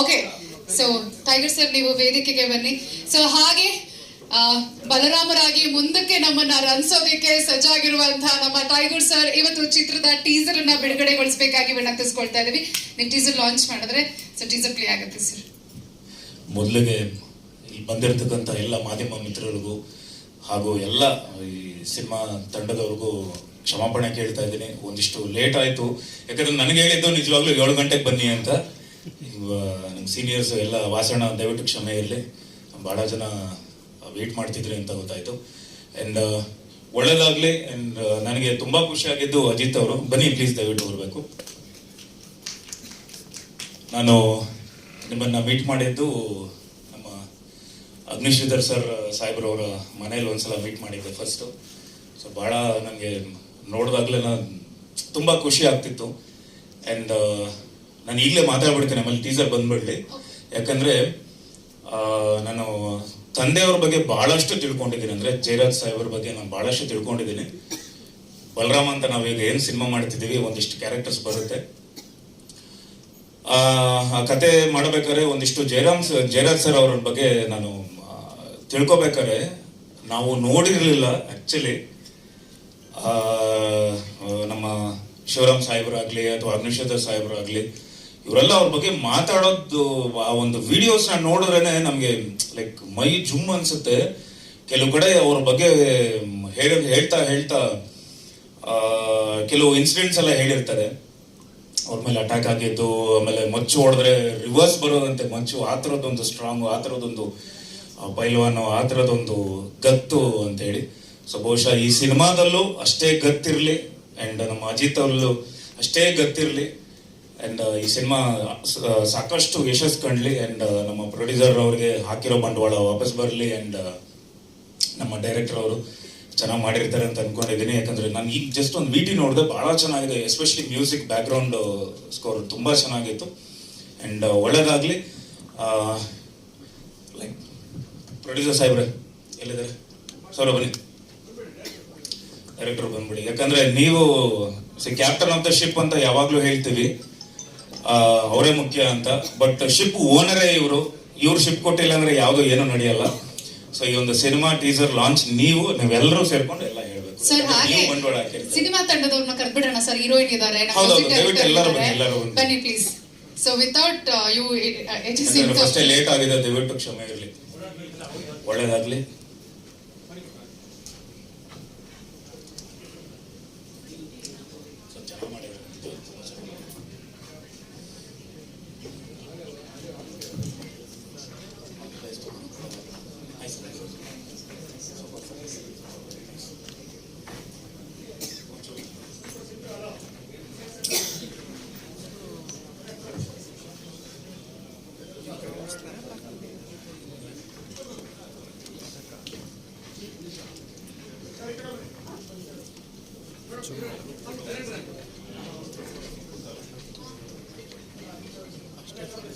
Okay so tiger sir ನೀವು ವೇದಿಕೆಗೆ ಬನ್ನಿ. ಸೊ ಹಾಗೆ ಬಲರಾಮರಾಗಿ ಮುಂದಕ್ಕೆ ನಮ್ಮನ್ನ ರನ್ಸೋದಕ್ಕೆ ಸಜ್ಜಾಗಿರುವಂತಹ ನಮ್ಮ ಟೈಗರ್ ಸರ್ ಇವತ್ತು ಚಿತ್ರದ ಟೀಸರ್ ಅನ್ನ ಬಿಡುಗಡೆಗೊಳಿಸಬೇಕಾಗಿ ವಿನಂತಿಸ್ಕೊಳ್ತಾ ಇದೀವಿ. ನೀವು ಟೀಸರ್ ಲಾಂಚ್ ಮಾಡಿದ್ರೆ ಸೊ ಟೀಸರ್ ಪ್ಲೇ ಆಗುತ್ತೆ ಸರ್ ಮೊದಲಿಗೆ ಇಲ್ಲಿ ಬಂದಿರತಕ್ಕಂಥ ಎಲ್ಲ ಮಾಧ್ಯಮ ಮಿತ್ರರಿಗೂ ಹಾಗೂ ಎಲ್ಲ ಈ ಸಿನಿಮಾ ತಂಡದವ್ರಿಗೂ ಕ್ಷಮಾಪಣೆ ಕೇಳ್ತಾ ಇದ್ದೀನಿ. ಒಂದಿಷ್ಟು ಲೇಟ್ ಆಯಿತು. ಯಾಕಂದ್ರೆ ನನಗೆ ಹೇಳಿದ್ದು ನಿಜವಾಗ್ಲೂ ಏಳು ಗಂಟೆಗೆ ಬನ್ನಿ ಅಂತ. ನಮ್ಮ ಸೀನಿಯರ್ಸ್ ಎಲ್ಲ ವಾಸಣ ದಯವಿಟ್ಟು ಕ್ಷಮೆ ಇರಲಿ. ಭಾಳ ಜನ ವೇಟ್ ಮಾಡ್ತಿದ್ರಿ ಅಂತ ಗೊತ್ತಾಯಿತು. ಆ್ಯಂಡ್ ಒಳ್ಳೇದಾಗಲಿ. ಆ್ಯಂಡ್ ನನಗೆ ತುಂಬ ಖುಷಿಯಾಗಿದ್ದು ಅಜಿತ್ ಅವರು. ಬನ್ನಿ ಪ್ಲೀಸ್ ದಯವಿಟ್ಟು ಬರಬೇಕು. ನಾನು ನಿಮ್ಮನ್ನ ಮೀಟ್ ಮಾಡಿದ್ದು ನಮ್ಮ ಅಗ್ನಿಶ್ರೀಧರ್ ಸರ್ ಸಾಹೇಬ್ರವರ ಮನೇಲಿ ಒಂದ್ಸಲ ಮೀಟ್ ಮಾಡಿದ್ದೆ ಫಸ್ಟು ಸೊ ಭಾಳ ನನಗೆ ನೋಡಿದಾಗಲೇ ತುಂಬ ಖುಷಿ ಆಗ್ತಿತ್ತು. ಆ್ಯಂಡ್ ನಾನು ಈಗಲೇ ಮಾತಾಡ್ಬಿಡ್ತೇನೆ ಆಮೇಲೆ ಟೀಸರ್ ಬಂದ್ಬಿಡ್ಲಿ. ಯಾಕಂದರೆ ನಾನು ತಂದೆಯವ್ರ ಬಗ್ಗೆ ಭಾಳಷ್ಟು ತಿಳ್ಕೊಂಡಿದ್ದೀನಿ. ಅಂದರೆ ಜಯರಾಜ್ ಸಾಹೇಬ್ರ ಬಗ್ಗೆ ನಾನು ಭಾಳಷ್ಟು ತಿಳ್ಕೊಂಡಿದ್ದೀನಿ. ಬಲರಾಮ್ ಅಂತ ನಾವೀಗ ಏನು ಸಿನಿಮಾ ಮಾಡ್ತಿದ್ದೀವಿ, ಒಂದಿಷ್ಟು ಕ್ಯಾರೆಕ್ಟರ್ಸ್ ಬರುತ್ತೆ. ಆ ಕತೆ ಮಾಡಬೇಕಾದ್ರೆ ಒಂದಿಷ್ಟು ಜಯರಾಮ್ ಜಯರಾಜ್ ಸರ್ ಅವ್ರ ಬಗ್ಗೆ ನಾನು ತಿಳ್ಕೊಬೇಕಾದ್ರೆ ನಾವು ನೋಡಿರಲಿಲ್ಲ ಆ್ಯಕ್ಚುಲಿ ನಮ್ಮ ಶಿವರಾಮ್ ಸಾಹೇಬರಾಗ್ಲಿ ಅಥವಾ ಅಗ್ನಿಶೇಖರ್ ಸಾಹೇಬರಾಗ್ಲಿ ಇವರೆಲ್ಲ ಅವ್ರ ಬಗ್ಗೆ ಮಾತಾಡೋದು, ಆ ಒಂದು ವಿಡಿಯೋಸ್ನ ನೋಡಿದ್ರೇನೆ ನಮಗೆ ಲೈಕ್ ಮೈ ಜುಮ್ ಅನ್ಸುತ್ತೆ. ಕೆಲವು ಕಡೆ ಅವ್ರ ಬಗ್ಗೆ ಹೇಳ, ಹೇಳ್ತಾ ಹೇಳ್ತಾ ಕೆಲವು ಇನ್ಸಿಡೆಂಟ್ಸ್ ಎಲ್ಲ ಹೇಳಿರ್ತಾರೆ. ಅವ್ರ ಮೇಲೆ ಅಟ್ಯಾಕ್ ಆಗಿದ್ದು, ಆಮೇಲೆ ಮಚ್ಚು ಹೊಡೆದ್ರೆ ರಿವರ್ಸ್ ಬರೋದಂತೆ ಮಚ್ಚು, ಆ ಥರದ್ದೊಂದು ಸ್ಟ್ರಾಂಗ್ ಆ ಥರದ್ದೊಂದು ಪೈಲ್ವಾನು, ಆ ಥರದ್ದೊಂದು ಗತ್ತು ಅಂತೇಳಿ ಸೊ ಬಹುಶಃ ಈ ಸಿನಿಮಾದಲ್ಲೂ ಅಷ್ಟೇ ಗತ್ತಿರಲಿ ಆ್ಯಂಡ್ ನಮ್ಮ ಅಜಿತ್ ಅವರಲ್ಲೂ ಅಷ್ಟೇ ಗತ್ತಿರಲಿ. ಆ್ಯಂಡ್ ಈ ಸಿನಿಮಾ ಸಾಕಷ್ಟು ಯಶಸ್ ಕಂಡ್ಲಿ ಆ್ಯಂಡ್ ನಮ್ಮ ಪ್ರೊಡ್ಯೂಸರ್ ಅವ್ರಿಗೆ ಹಾಕಿರೋ ಬಂಡವಾಳ ವಾಪಸ್ ಬರಲಿ ಆ್ಯಂಡ್ ನಮ್ಮ ಡೈರೆಕ್ಟರ್ ಅವರು ಚೆನ್ನಾಗಿ ಮಾಡಿರ್ತಾರೆ ಅಂತ ಅನ್ಕೊಂಡಿದ್ದೀನಿ ಯಾಕಂದ್ರೆ ನಾನು ಈಗ ಜಸ್ಟ್ ಒಂದು ವಿಟಿ ನೋಡಿದೆ ಬಹಳ ಚೆನ್ನಾಗಿದೆ ಎಸ್ಪೆಷಲಿ ಮ್ಯೂಸಿಕ್ ಬ್ಯಾಕ್ಗ್ರೌಂಡ್ ಸ್ಕೋರ್ ತುಂಬಾ ಚೆನ್ನಾಗಿತ್ತು. ಅಂಡ್ ಒಳ್ಳೆಯದಾಗಲಿ ಲೈಕ್ ಪ್ರೊಡ್ಯೂಸರ್ ಸಾಹೇಬ್ರೆ, ಎಲ್ಲಿದ್ದಾರೆ? ಸೌರ ಬನ್ನಿ. ಡೈರೆಕ್ಟರ್ ಬಂದ್ಬಿಡಿ. ಯಾಕಂದ್ರೆ ನೀವು ಕ್ಯಾಪ್ಟನ್ ಆಫ್ ದ ಶಿಪ್ ಅಂತ ಯಾವಾಗಲೂ ಹೇಳ್ತೀವಿ. ಅವರೇ ಮುಖ್ಯ ಅಂತ. ಬಟ್ ಶಿಪ್ ಓನರೇ ಇವರು. ಇವ್ರು ಶಿಪ್ ಕೊಟ್ಟಿಲ್ಲ ಅಂದ್ರೆ ಯಾವುದು ಏನೂ ನಡೆಯಲ್ಲ. ಸೊ ಈ ಒಂದು ಸಿನಿಮಾ ಟೀಸರ್ ಲಾಂಚ್ ನೀವು ನೀವೆಲ್ಲರೂ ಸೇರ್ಕೊಂಡು ಎಲ್ಲ ಹೇಳ್ಬೇಕು. ಸರ್ ಹಾಗೆ ನೀವು ಬಂಡವಾಳ ಹಾಕಿರ್ತೀರಿ. ಸಿನಿಮಾ ತಂಡದವ್ರನ್ನ ಸರ್ ಹೀರೋಯಿನ್ ಇದ್ದಾರೆ. ನಮ್ಮ ಹೌದೌದು, music ದಯವಿಟ್ಟು director ಎಲ್ಲರೂ ಇದ್ದಾರೆ. ಬನ್ನಿ, ಎಲ್ಲರೂ ಬನ್ನಿ. ಬನ್ನಿ please so without U H S ಫಸ್ಟೇ ಲೇಟ್ ಆಗಿದೆ ದಯವಿಟ್ಟು ಕ್ಷಮೆ ಇರಲಿ. ಒಳ್ಳೇದಾಗ್ಲಿ. Acho que é